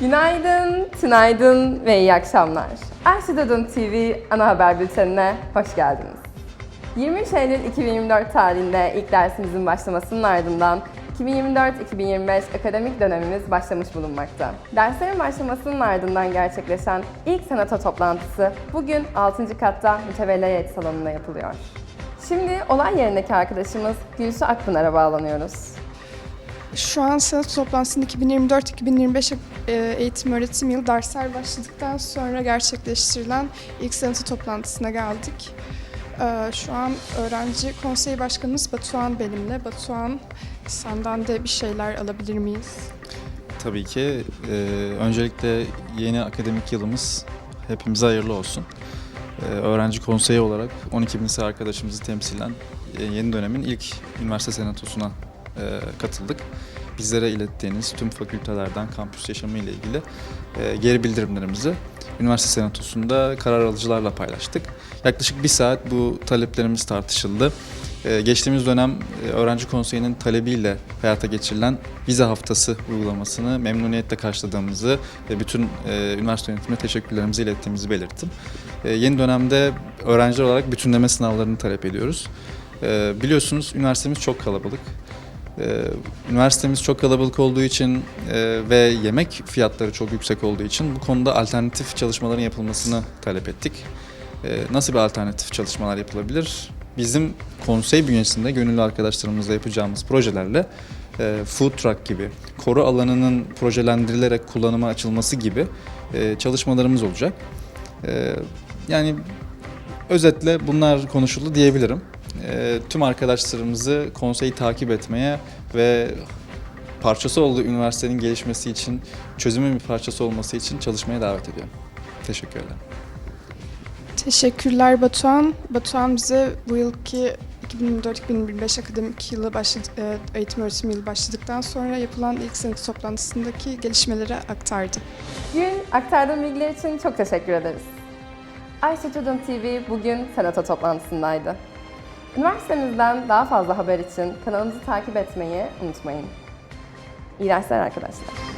Günaydın, tünaydın ve iyi akşamlar. Erşidodun TV ana haber bültenine hoş geldiniz. 23 Eylül 2024 tarihinde ilk dersimizin başlamasının ardından 2024-2025 akademik dönemimiz başlamış bulunmakta. Derslerin başlamasının ardından gerçekleşen ilk senato toplantısı bugün 6. katta mütevelli heyet salonunda yapılıyor. Şimdi olay yerindeki arkadaşımız Gülsü Akpınar'a bağlanıyoruz. Şu an senato toplantısında 2024-2025 e, eğitim öğretim yılı dersler başladıktan sonra gerçekleştirilen ilk senato toplantısına geldik. E, Şu an öğrenci konseyi başkanımız Batuhan benimle. Batuhan senden de bir şeyler alabilir miyiz? Tabii ki. Ee, öncelikle yeni akademik yılımız hepimize hayırlı olsun. Ee, öğrenci konseyi olarak 12 bin arkadaşımızı temsilen e, yeni dönemin ilk üniversite senatosuna e, katıldık. Bizlere ilettiğiniz tüm fakültelerden kampüs yaşamı ile ilgili e, geri bildirimlerimizi üniversite senatosunda karar alıcılarla paylaştık. Yaklaşık bir saat bu taleplerimiz tartışıldı. Ee, Geçtiğimiz dönem e, öğrenci konseyinin talebiyle hayata geçirilen vize haftası uygulamasını memnuniyetle karşıladığımızı ve bütün e, üniversite yönetimine teşekkürlerimizi ilettiğimizi belirttim. E, Yeni dönemde öğrenciler olarak bütünleme sınavlarını talep ediyoruz. E, Biliyorsunuz üniversitemiz çok kalabalık. E, Üniversitemiz çok kalabalık olduğu için e, ve yemek fiyatları çok yüksek olduğu için bu konuda alternatif çalışmaların yapılmasını talep ettik. E, Nasıl bir alternatif çalışmalar yapılabilir? Bizim konsey bünyesinde gönüllü arkadaşlarımızla yapacağımız projelerle e, food truck gibi, koru alanının projelendirilerek kullanıma açılması gibi e, çalışmalarımız olacak. Yani özetle bunlar konuşuldu diyebilirim. E, tüm arkadaşlarımızı konseyi takip etmeye ve parçası olduğu üniversitenin gelişmesi için, çözümün bir parçası olması için çalışmaya davet ediyorum. Teşekkür ederim. Teşekkürler Batuhan. Batuhan bize bu yılki 2024-2025 akademik yılı başladı, e, eğitim öğretim yılı başladıktan sonra yapılan ilk senato toplantısındaki gelişmeleri aktardı. Gün aktardığım bilgiler için çok teşekkür ederiz. Ayşe Student TV bugün senato toplantısındaydı. Üniversitemizden daha fazla haber için kanalımızı takip etmeyi unutmayın. İyi dersler arkadaşlar.